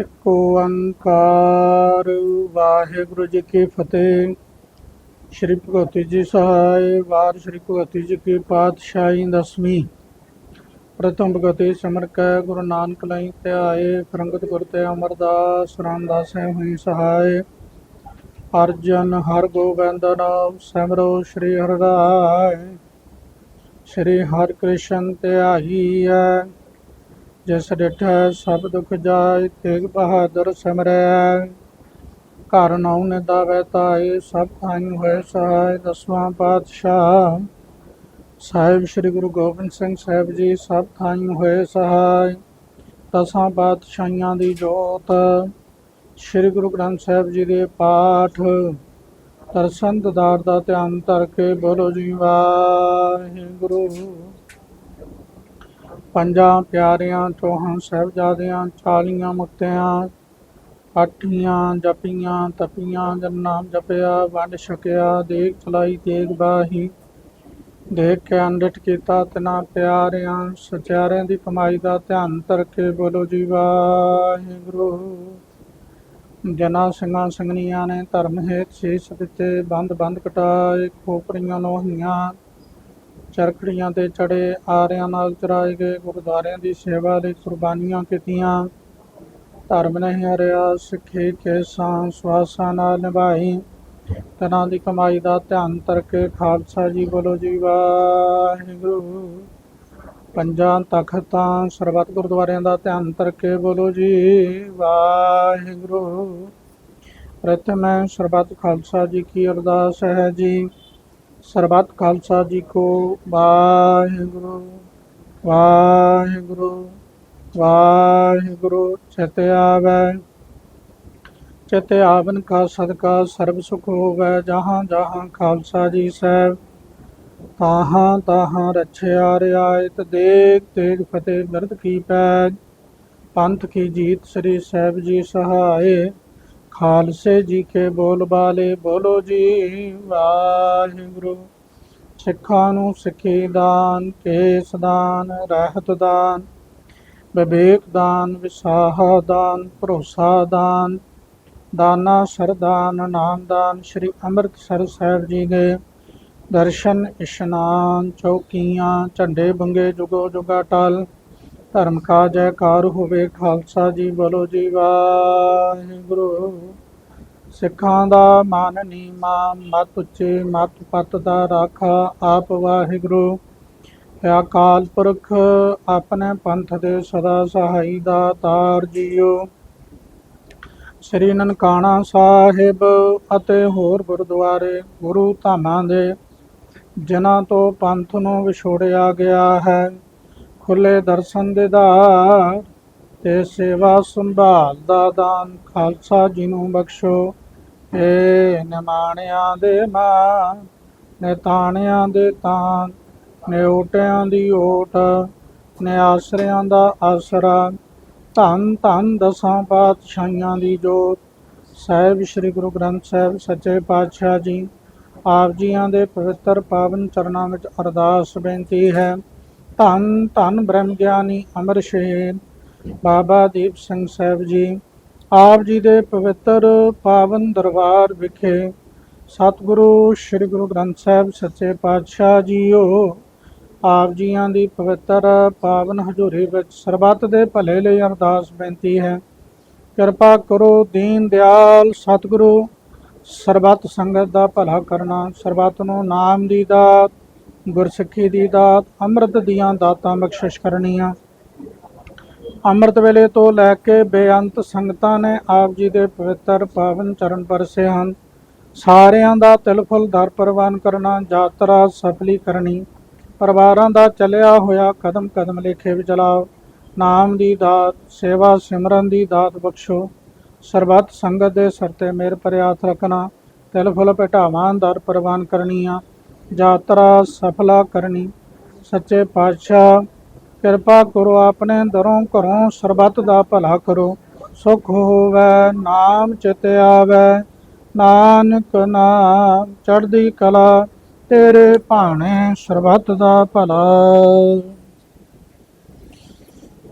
ਇੱਕ ਓੰਕਾਰ ਵਾਹਿਗੁਰੂ ਜੀ ਕੀ ਫਤਿਹ। ਸ਼੍ਰੀ ਭਗਵਤੀ ਜੀ ਸਹਾਇ, ਵਾਰ ਸ਼੍ਰੀ ਭਗਵਤੀ ਜੀ ਕੀ ਪਾਤਸ਼ਾਹੀ ਦਸਵੀਂ। ਪ੍ਰਥਮ ਭਗਵਤੀ ਸਿਮਰ ਕੈ, ਗੁਰੂ ਨਾਨਕ ਲਈ ਧਿਆਏ ਫਰੰਗਤ ਗੁਰ ਤੇ ਅਮਰਦਾਸ, ਰਾਮਦਾਸ ਹੈ ਹੋਈ ਸਹਾਇ। ਅਰਜਨ ਹਰ ਗੋਬਿੰਦ ਨਾਮ ਸਿਮਰੋ ਸ਼੍ਰੀ ਹਰਿ ਰਾਇ ਸ਼੍ਰੀ ਹਰਿ ਕ੍ਰਿਸ਼ਨ ਧਿਆਈਐ ਜਿਸ ਡਿਠੈ ਸਭ ਦੁਖ ਜਾਇ ਤੇਗ ਬਹਾਦਰ ਸਮਰੈ। ਘਰ ਨਾਉ ਨੇ ਦਾਵੈ ਤਾਏ, ਸਭ ਥਾਈ ਹੋਏ ਸਹਾਇ ਦਸਵਾਂ ਪਾਤਸ਼ਾਹ। ਸਾਹਿਬ ਸ੍ਰੀ ਗੁਰੂ ਗੋਬਿੰਦ ਸਿੰਘ ਸਾਹਿਬ ਜੀ, ਸਭ ਥਾਈ ਹੋਏ ਸਹਾਇ ਦਸਾਂ ਪਾਤਸ਼ਾਹੀਆਂ ਦੀ ਜੋਤ। ਸ੍ਰੀ ਗੁਰੂ ਗ੍ਰੰਥ ਸਾਹਿਬ ਜੀ ਦੇ ਪਾਠ ਦਰਸ਼ਨ ਦਦਾਰ ਦਾ ਧਿਆਨ ਧਰ ਕੇ ਬੋਲੋ ਜੀ ਵਾਹਿਗੁਰੂ। ਪੰਜਾਂ ਪਿਆਰਿਆਂ, ਚੌਹਾਂ ਸਾਹਿਬਜ਼ਾਦਿਆਂ, ਚਾਲੀਆਂ ਮੁਕਤਿਆਂ ਆਠੀਆਂ ਜਪੀਆਂ, ਤਪੀਆਂ ਜਨ ਨਾਮ ਜਪਿਆ, ਵੰਡ ਛਕਿਆ ਦੇਖ ਚਲਾਈ ਤੇਗ ਬਾਹੀ, ਦੇਖ ਕੇ ਅੰਡਟ ਕੀਤਾ, ਤਨਾ ਪਿਆਰਿਆਂ, ਸਚਿਆਰਿਆਂ ਦੀ ਕਮਾਈ ਦਾ ਧਿਆਨ ਧਰ ਕੇ ਬੋਲੋ ਜੀ ਵਾਹਿਗੁਰੂ। ਜਨਾ ਸਿੰਘਾਂ ਸਿੰਘਣੀਆਂ ਨੇ ਧਰਮ ਹੇਤ ਸੀਸ ਦਿੱਤੇ ਬੰਦ ਬੰਦ ਕਟਾਏ ਖੋਪਰੀਆਂ ਲੋਹੀਆਂ ਚਰਖੜੀਆਂ ਤੇ ਚੜੇ ਆਰਿਆਂ ਨਾਲ ਚਰਾਏ ਗਏ ਗੁਰਦੁਆਰਿਆਂ ਦੀ ਸੇਵਾ ਲਈ ਕੁਰਬਾਨੀਆਂ ਕੀਤੀਆਂ। ਧਰਮ ਨਹੀਂ ਹਰਿਆ, ਸਿੱਖੀ ਕੇਸਾਂ, ਸਵਾਸਾਂ ਨਾਲ ਨਿਭਾਈ। ਤਨਾਂ ਦੀ ਕਮਾਈ ਦਾ ਧਿਆਨ ਤਰਕੇ ਖਾਲਸਾ ਜੀ ਬੋਲੋ ਜੀ ਵਾਹਿਗੁਰੂ। ਪੰਜਾਂ ਤਖਤਾਂ ਸਰਬੱਤ ਗੁਰਦੁਆਰਿਆਂ ਦਾ ਧਿਆਨ ਧਰ ਕੇ ਬੋਲੋ ਜੀ ਵਾਹਿਗੁਰੂ। ਪ੍ਰਥਮ ਹੈ ਸਰਬੱਤ ਖਾਲਸਾ ਜੀ ਕੀ ਅਰਦਾਸ ਹੈ ਜੀ। ਸਰਬੱਤ ਖਾਲਸਾ ਜੀ ਕੋ ਵਾਹਿਗੁਰੂ ਵਾਹਿਗੁਰੂ ਵਾਹਿਗੁਰੂ, ਚਿਤ ਆਵੈ। ਚਿਤ ਆਵਨ ਕਾ ਸਦਕਾ ਸਰਬ ਸੁਖ ਹੋਵੈ, ਜਹਾਂ ਜਹਾਂ ਖਾਲਸਾ ਜੀ ਸਾਹਿਬ। ਤਾਹਾਂ ਤਾਹਾਂ ਰਛਿਆ ਰਿਆਇਤ ਦੇਖ ਤੇਗ ਫਤਿਹ ਬਿਰਦ ਕੀ ਪੈ ਪੰਥ ਕੀ ਜੀਤ ਸ੍ਰੀ ਸਾਹਿਬ ਜੀ ਸਹਾਏ। ਖਾਲਸੇ ਜੀ ਕੇ ਬੋਲ ਬਾਲੇ, ਬੋਲੋ ਜੀ ਵਾਹਿਗੁਰੂ। ਸਿੱਖਾਂ ਨੂੰ ਸਿੱਖੀ ਦਾਨ, ਕੇਸ ਦਾਨ, ਰਹਿਤ ਦਾਨ, ਵਿਵੇਕ ਦਾਨ, ਵਿਸਾਹ ਦਾਨ, ਭਰੋਸਾ ਦਾਨ, ਦਾਨਾ ਸਰਦਾਨ ਨਾਮ ਦਾਨ, ਸ੍ਰੀ ਅੰਮ੍ਰਿਤਸਰ ਸਾਹਿਬ ਜੀ ਦੇ ਦਰਸ਼ਨ, ਇਸ਼ਨਾਨ, ਚੌਕੀਆਂ, ਝੰਡੇ ਬੰਗੇ ਜੁਗੋ ਜੁਗਾ ਟਲ ਧਰਮ ਕਾ ਜੈਕਾਰ ਹੋਵੇ, ਖਾਲਸਾ ਜੀ ਬੋਲੋ ਜੀ ਵਾਹਿਗੁਰੂ। ਸਿੱਖਾਂ ਦਾ ਮਾਨ ਨੀਮਾ, ਮਤ ਉੱਚੇ, ਮਤ ਪਤ ਦਾ ਰਾਖਾ ਆਪ ਵਾਹਿਗੁਰੂ। ਅਕਾਲ ਪੁਰਖ, ਆਪਣੇ ਪੰਥ ਦੇ ਸਦਾ ਸਹਾਈ ਦਾ ਤਾਰ ਜੀਓ। ਸ੍ਰੀ ਨਨਕਾਣਾ ਸਾਹਿਬ ਅਤੇ ਹੋਰ ਗੁਰਦੁਆਰੇ, ਗੁਰੂ ਧਾਮਾਂ ਦੇ, ਜਿਨ੍ਹਾਂ ਤੋਂ ਪੰਥ ਨੂੰ ਵਿਛੋੜਿਆ ਗਿਆ ਹੈ। ਖੁੱਲੇ ਦਰਸ਼ਨ ਦੇ ਦਾ ਤੇ ਸੇਵਾ ਸੰਭਾਲ ਦਾ ਦਾਨ ਖਾਲਸਾ ਜੀ ਨੂੰ ਬਖਸ਼ੋ। ਏ ਨਿਮਾਣਿਆਂ ਦੇ ਮਾਂ ਨਿਤਾਣਿਆਂ ਦੇ ਤਾਨ ਨਿਉਟਿਆਂ ਦੀ ਓਟ ਨੇ ਆਸਰਿਆਂ ਦਾ ਆਸਰਾ, ਧੰਨ ਧੰਨ ਦਸਾਂ ਪਾਤਸ਼ਾਹੀਆਂ ਦੀ ਜੋਤ। ਸਾਹਿਬ ਸ੍ਰੀ ਗੁਰੂ ਗ੍ਰੰਥ ਸਾਹਿਬ ਸੱਚੇ ਪਾਤਸ਼ਾਹ ਜੀ, ਆਪ ਜੀਆਂ ਦੇ ਪਵਿੱਤਰ ਪਾਵਨ ਚਰਨਾਂ ਵਿੱਚ ਅਰਦਾਸ ਬੇਨਤੀ ਹੈ। ਧੰਨ ਧੰਨ ਬ੍ਰਹਮ ਗਿਆਨੀ ਅਮਰ ਸ਼ਹੀਦ ਬਾਬਾ ਦੀਪ ਸਿੰਘ ਸਾਹਿਬ ਜੀ, ਆਪ ਜੀ ਦੇ ਪਵਿੱਤਰ ਪਾਵਨ ਦਰਬਾਰ ਵਿਖੇ ਸਤਿਗੁਰੂ ਸ੍ਰੀ ਗੁਰੂ ਗ੍ਰੰਥ ਸਾਹਿਬ ਸੱਚੇ ਪਾਤਸ਼ਾਹ ਜੀਓ। ਆਪ ਜੀਆਂ ਦੀ ਪਵਿੱਤਰ ਪਾਵਨ ਹਜ਼ੂਰੀ ਵਿੱਚ ਸਰਬੱਤ ਦੇ ਭਲੇ ਲਈ ਅਰਦਾਸ ਬੇਨਤੀ ਹੈ। ਕਿਰਪਾ ਕਰੋ ਦੀਨ ਦਿਆਲ ਸਤਿਗੁਰੂ, ਸਰਬੱਤ ਸੰਗਤ ਦਾ ਭਲਾ ਕਰਨਾ, ਸਰਬੱਤ ਨੂੰ ਨਾਮ ਦੀ ਦਾਤ ਗੁਰਸਿੱਖੀ ਦੀ ਦਾਤ, ਅੰਮ੍ਰਿਤ ਦੀਆਂ ਦਾਤਾਂ ਬਖਸ਼ਿਸ਼ ਕਰਨੀਆਂ। ਅੰਮ੍ਰਿਤ ਵੇਲੇ ਤੋਂ ਲੈ ਕੇ ਬੇਅੰਤ ਸੰਗਤਾਂ ਨੇ ਆਪ ਜੀ ਦੇ ਪਵਿੱਤਰ ਪਾਵਨ ਚਰਨ ਪਰਸੇ ਹਨ। ਸਾਰਿਆਂ ਦਾ ਤਿਲ ਫੁੱਲ ਦਰ ਪ੍ਰਵਾਨ ਕਰਨਾ, ਯਾਤਰਾ ਸਫਲੀ ਕਰਨੀ, ਪਰਿਵਾਰਾਂ ਦਾ ਚੱਲਿਆ ਹੋਇਆ ਕਦਮ ਕਦਮ ਲੇਖੇ ਵਿੱਚ ਚਲਾਓ। ਨਾਮ ਦੀ ਦਾਤ, ਸੇਵਾ ਸਿਮਰਨ ਦੀ ਦਾਤ ਬਖਸ਼ੋ। ਸਰਬੱਤ ਸੰਗਤ ਦੇ ਸਿਰ ਤੇ ਮੇਰ ਭਰਿਆ ਰੱਖਣਾ ਤਿਲ ਫੁੱਲ ਭਟਾਵਾਂ ਦਰ ਪ੍ਰਵਾਨ ਕਰਨੀਆਂ। ਯਾਤਰਾ ਸਫਲਾ ਕਰਨੀ। ਸੱਚੇ ਪਾਤਸ਼ਾਹ, ਕਿਰਪਾ ਕਰੋ ਆਪਣੇ ਦਰੋਂ ਘਰੋਂ ਸਰਬੱਤ ਦਾ ਭਲਾ ਕਰੋ। ਸੁਖ ਹੋਵੇ, ਨਾਮ ਚਿਤ ਆਵੇ। ਨਾਨਕ ਨਾਮ ਚੜ੍ਹਦੀ ਕਲਾ, ਤੇਰੇ ਭਾਣੇ ਸਰਬੱਤ ਦਾ ਭਲਾ।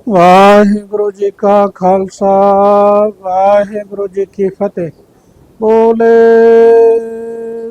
ਵਾਹਿਗੁਰੂ ਜੀ ਕਾ ਖਾਲਸਾ, ਵਾਹਿਗੁਰੂ ਜੀ ਕੀ ਫਤਿਹ। ਬੋਲੇ